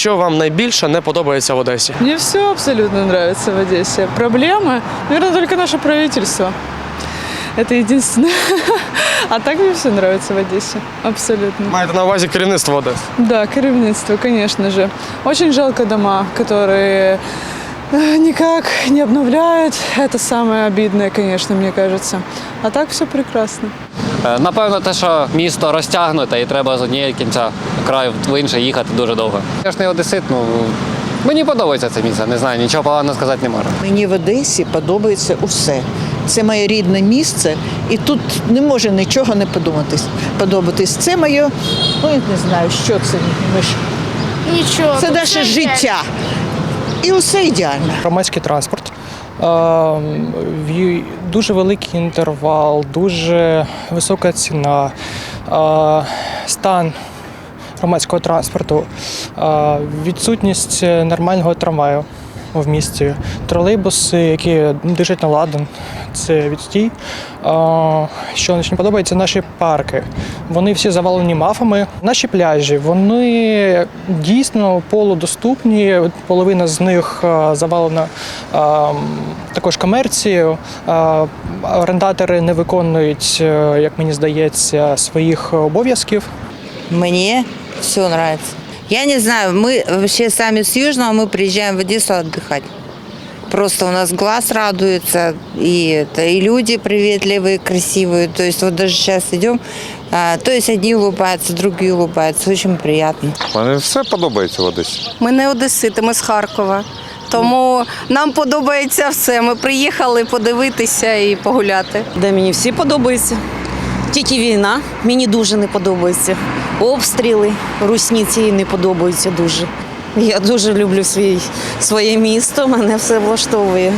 що вам найбільше не подобається в Одесі? Мне все абсолютно нравится в Одессе. Проблемы, наверное, только наше правительство. Это единственное. А так мне все нравится в Одессе. Абсолютно. Маєте на увазі керівництво Одеси? Да, керівництво, конечно же. Очень жалко дома, которые э, никак не обновляют. Это самое обидное, конечно, мне кажется. А так все прекрасно. Е, Напевно, те, що місто розтягнуте і треба з однієї кінця краю в інше їхати дуже довго. Я ж не одесит, ну мені подобається це місце, не знаю, нічого поганого сказати не можу. Мені в Одесі подобається усе. Це моє рідне місце, і тут не може нічого не подуматись. Подобатись. Це моє, ну я не знаю, що це. Ми ж- Нічого. Це наше життя. І усе ідеально. Громадський транспорт. Е, Дуже великий інтервал, дуже висока ціна, е, стан громадського транспорту, е, відсутність нормального трамваю в місті, тролейбуси, які дишать на ладан, це відстій. Що мені подобається, наші парки. Вони всі завалені мафами. Наші пляжі, вони дійсно полудоступні. Половина з них завалена також комерцією. Орендатори не виконують, е, як мені здається, своїх обов'язків. Мне все нравится. Я не знаю, мы вообще сами с Южного, мы приезжаем в Одессу отдыхать. Просто у нас глаз радуется, и, это, и люди приветливые, красивые. То есть вот даже сейчас идем, а, то есть одни улыбаются, другие улыбаются. Очень приятно. Мене все подобається в Одесі. Ми не одесити, ми з Харкова. Тому нам подобається все. Ми приїхали подивитися і погуляти. де мені всі подобаються. Тільки війна мені дуже не подобається. Обстріли русні ці не подобаються дуже. Я дуже люблю свій, своє місто, мене все влаштовує.